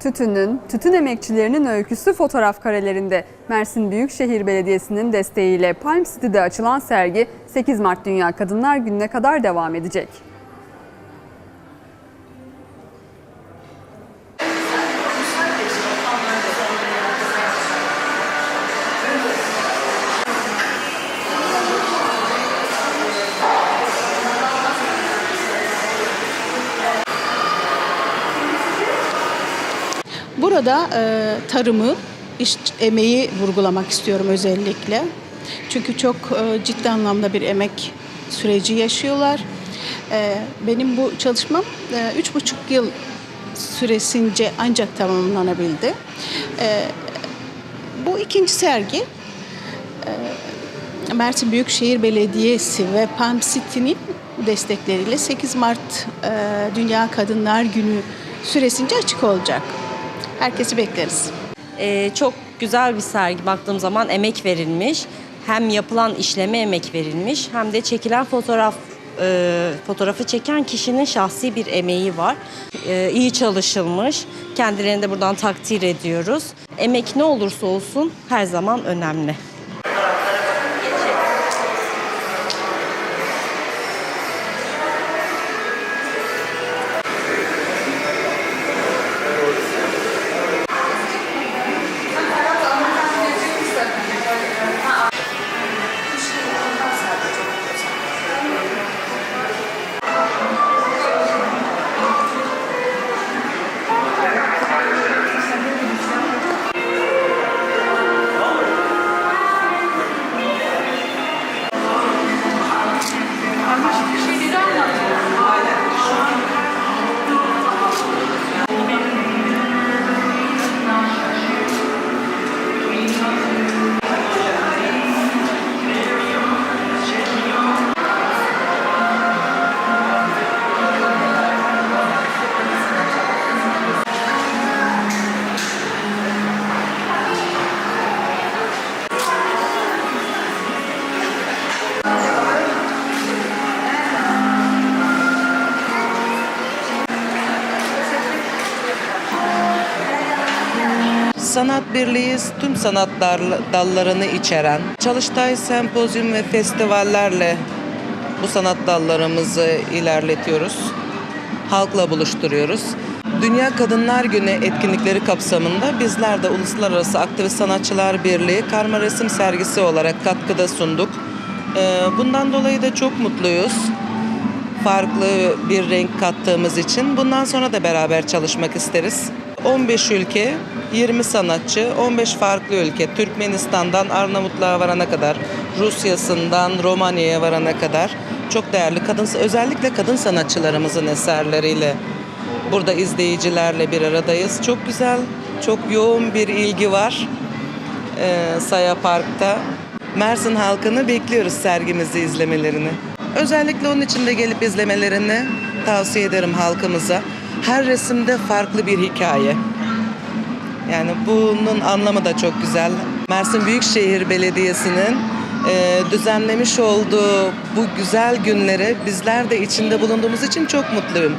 Tütünün, tütün emekçilerinin öyküsü fotoğraf karelerinde. Mersin Büyükşehir Belediyesi'nin desteğiyle Palm City'de açılan sergi 8 Mart Dünya Kadınlar Günü'ne kadar devam edecek. Burada e, tarımı, iş emeği vurgulamak istiyorum özellikle. Çünkü çok e, ciddi anlamda bir emek süreci yaşıyorlar. E, benim bu çalışmam e, üç buçuk yıl süresince ancak tamamlanabildi. E, bu ikinci sergi e, Mersin Büyükşehir Belediyesi ve Palm City'nin destekleriyle 8 Mart e, Dünya Kadınlar Günü süresince açık olacak. Herkesi bekleriz. Ee, çok güzel bir sergi baktığım zaman emek verilmiş. Hem yapılan işleme emek verilmiş hem de çekilen fotoğraf e, fotoğrafı çeken kişinin şahsi bir emeği var. Ee, iyi çalışılmış. Kendilerini de buradan takdir ediyoruz. Emek ne olursa olsun her zaman önemli. Sanat Birliği'yiz tüm sanat dallarını içeren çalıştay, sempozyum ve festivallerle bu sanat dallarımızı ilerletiyoruz. Halkla buluşturuyoruz. Dünya Kadınlar Günü etkinlikleri kapsamında bizler de Uluslararası Aktivist Sanatçılar Birliği karma resim sergisi olarak katkıda sunduk. Ee, Bundan dolayı da çok mutluyuz farklı bir renk kattığımız için bundan sonra da beraber çalışmak isteriz. 15 ülke, 20 sanatçı, 15 farklı ülke, Türkmenistan'dan Arnavutluğa varana kadar, Rusya'sından Romanya'ya varana kadar çok değerli kadın, özellikle kadın sanatçılarımızın eserleriyle burada izleyicilerle bir aradayız. Çok güzel, çok yoğun bir ilgi var e, Saya Park'ta. Mersin halkını bekliyoruz sergimizi izlemelerini. Özellikle onun için de gelip izlemelerini tavsiye ederim halkımıza. Her resimde farklı bir hikaye. Yani bunun anlamı da çok güzel. Mersin Büyükşehir Belediyesi'nin e, düzenlemiş olduğu bu güzel günleri bizler de içinde bulunduğumuz için çok mutluyum.